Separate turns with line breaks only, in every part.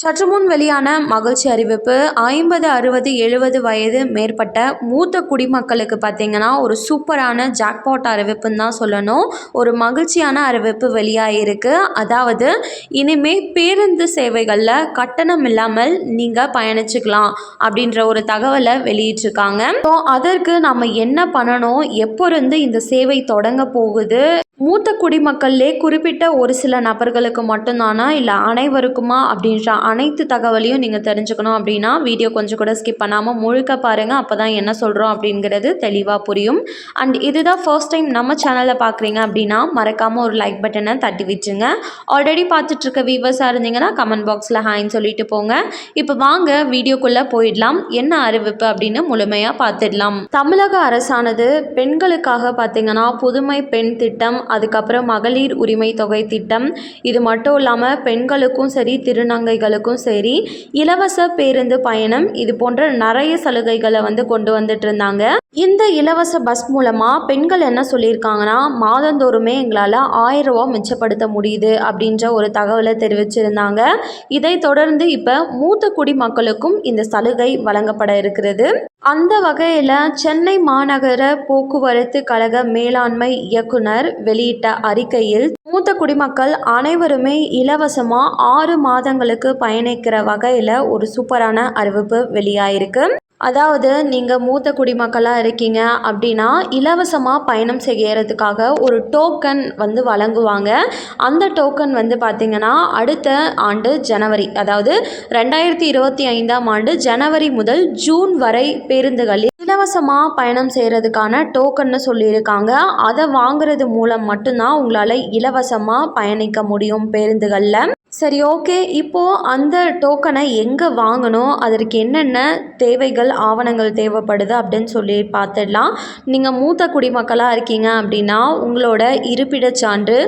சற்று முன் வெளியான மகிழ்ச்சி அறிவிப்பு ஐம்பது அறுபது எழுபது வயது மேற்பட்ட மூத்த குடிமக்களுக்கு பார்த்தீங்கன்னா ஒரு சூப்பரான ஜாக்பாட் அறிவிப்புன்னு தான் சொல்லணும். ஒரு மகிழ்ச்சியான அறிவிப்பு வெளியாகிருக்கு அதாவது இனிமேல் பேருந்து சேவைகளில் கட்டணம் இல்லாமல் நீங்கள் பயணிச்சுக்கலாம் அப்படின்ற ஒரு தகவலை வெளியிட்டிருக்காங்க. ஸோ அதற்கு நம்ம என்ன பண்ணணும்? எப்போ இருந்து இந்த சேவை தொடங்க போகுது? மூத்த குடிமக்கள்லே குறிப்பிட்ட ஒரு சில நபர்களுக்கு மட்டும்தானா? இல்லை அனைவருக்குமா? அப்படின்ற அனைத்து தகவலையும் நீங்கள் தெரிஞ்சுக்கணும் அப்படின்னா வீடியோ கொஞ்சம் கூட ஸ்கிப் பண்ணாமல் முழுக்க பாருங்கள் அப்போ தான் என்ன சொல்கிறோம் அப்படிங்கிறது தெளிவாக புரியும். அண்ட் இதுதான் ஃபர்ஸ்ட் டைம் நம்ம சேனலில் பார்க்குறீங்க அப்படின்னா மறக்காமல் ஒரு லைக் பட்டனை தட்டி வச்சுங்க ஆல்ரெடி பார்த்துட்ருக்க வியூவர்ஸாக இருந்தீங்கன்னா கமெண்ட் பாக்ஸில் ஹாய்ன்னு சொல்லிட்டு போங்க. இப்போ வாங்க வீடியோக்குள்ளே போயிடலாம். என்ன அறிவிப்பு அப்படின்னு முழுமையாக பார்த்துடலாம். தமிழக அரசானது பெண்களுக்காக பார்த்தீங்கன்னா புதுமை பெண் திட்டம் அதுக்கப்புறம் மகளிர் உரிமை தொகை திட்டம். இது மட்டும் இல்லாமல் பெண்களுக்கும் சரி திருநங்கைகளுக்கும் சரி இலவச பேருந்து பயணம் இது போன்ற நிறைய சலுகைகளை வந்து கொண்டு வந்துட்டு இருந்தாங்க. இந்த இலவச பஸ் மூலமாக பெண்கள் என்ன சொல்லியிருக்காங்கன்னா மாதந்தோறுமே எங்களால் ஆயிரம் ரூபா மிச்சப்படுத்த முடியுது அப்படின்ற ஒரு தகவலை தெரிவிச்சிருந்தாங்க. இதை தொடர்ந்து இப்போ மூத்த குடிமக்களுக்கும் இந்த சலுகை வழங்கப்பட இருக்கிறது. அந்த வகையில் சென்னை மாநகர போக்குவரத்து கழக மேலாண்மை இயக்குனர் வெளி வெளியிட்ட அறிக்கையில் மூத்த குடிமக்கள் அனைவருமே இலவசமாக ஆறு மாதங்களுக்கு பயணிக்கிற வகையில் ஒரு சூப்பரான அறிவிப்பு வெளியாயிருக்கு. அதாவது நீங்கள் மூத்த குடிமக்களாக இருக்கீங்க அப்படின்னா இலவசமாக பயணம் செய்யறதுக்காக ஒரு டோக்கன் வந்து வழங்குவாங்க. அந்த டோக்கன் வந்து பார்த்திங்கன்னா அடுத்த ஆண்டு ஜனவரி அதாவது ரெண்டாயிரத்தி இருபத்தி ஐந்தாம் ஆண்டு ஜனவரி முதல் ஜூன் வரை பேருந்துகளில் இலவசமாக பயணம் செய்கிறதுக்கான டோக்கன்னு சொல்லியிருக்காங்க. அதை வாங்குறது மூலம் மட்டும்தான் உங்களால் இலவசமாக பயணிக்க முடியும் பேருந்துகளில். சரி ஓகே இப்போது அந்த டோக்கனை எங்கே வாங்கணும்? அதற்கு என்னென்ன தேவைகள் ஆவணங்கள் தேவைப்படுது அப்படின்னு சொல்லி பார்த்துடலாம். நீங்கள் மூத்த குடிமக்களாக இருக்கீங்க அப்படின்னா உங்களோட இருப்பிடச் சான்று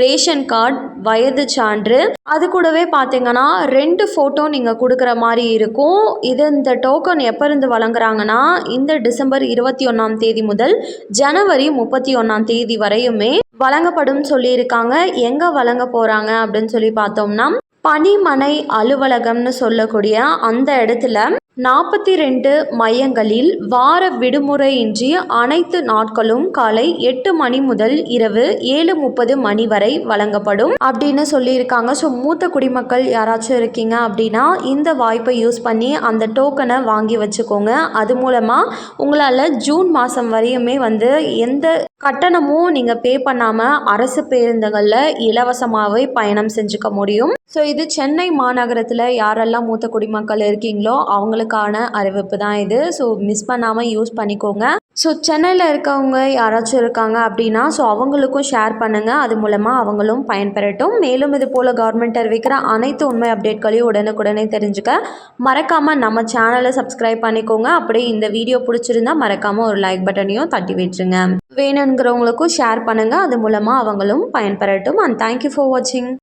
ரேஷன் கார்டு வயது சான்று அது கூடவே பார்த்தீங்கன்னா ரெண்டு ஃபோட்டோ நீங்கள் கொடுக்குற மாதிரி இருக்கும். இது இந்த டோக்கன் எப்போருந்து வழங்குறாங்கன்னா இந்த டிசம்பர் இருபத்தி ஒன்றாம் தேதி முதல் ஜனவரி முப்பத்தி ஒன்றாம் தேதி வரையுமே வழங்கப்படும் சொல்லியிருக்காங்க. எங்கே வழங்க போகிறாங்க அப்படின்னு சொல்லி பார்த்தோம்னா பணிமனை அலுவலகம்னு சொல்லக்கூடிய அந்த இடத்துல நாற்பத்தி ரெண்டு மையங்களில் வார விடுமுறையின்றி அனைத்து நாட்களும் காலை எட்டு மணி முதல் இரவு ஏழு முப்பது மணி வரை வழங்கப்படும் அப்படின்னு சொல்லியிருக்காங்க. ஸோ மூத்த குடிமக்கள் யாராச்சும் இருக்கீங்க அப்படின்னா இந்த வாய்ப்பை யூஸ் பண்ணி அந்த டோக்கனை வாங்கி வச்சுக்கோங்க. அது மூலமாக உங்களால் ஜூன் மாதம் வரையுமே வந்து எந்த கட்டணமும் நீங்கள் பே பண்ணாமல் அரசு பேருந்துகளில் இலவசமாகவே பயணம் செஞ்சுக்க முடியும். ஸோ இது சென்னை மாநகரத்தில் யாரெல்லாம் மூத்த குடிமக்கள் இருக்கீங்களோ அவங்களுக்கான அறிவிப்பு தான் இது. ஸோ மிஸ் பண்ணாமல் யூஸ் பண்ணிக்கோங்க. ஸோ சென்னையில் இருக்கவங்க யாராச்சும் இருக்காங்க அப்படின்னா ஸோ அவங்களுக்கும் ஷேர் பண்ணுங்கள் அது மூலமாக அவங்களும் பயன்பெறட்டும். மேலும் இது போல் கவர்மெண்ட் அறிவிக்கிற அனைத்து உண்மை அப்டேட்களையும் உடனுக்குடனே தெரிஞ்சுக்க மறக்காமல் நம்ம சேனலை சப்ஸ்கிரைப் பண்ணிக்கோங்க. அப்படியே இந்த வீடியோ பிடிச்சிருந்தா மறக்காமல் ஒரு லைக் பட்டனையும் தட்டி விட்டுருங்க வேணுங்கிறவங்களுக்கும் ஷேர் பண்ணுங்கள் அது மூலமாக அவங்களும் பயன்பெறட்டும். அண்ட் தேங்க்யூ ஃபார் வாட்சிங்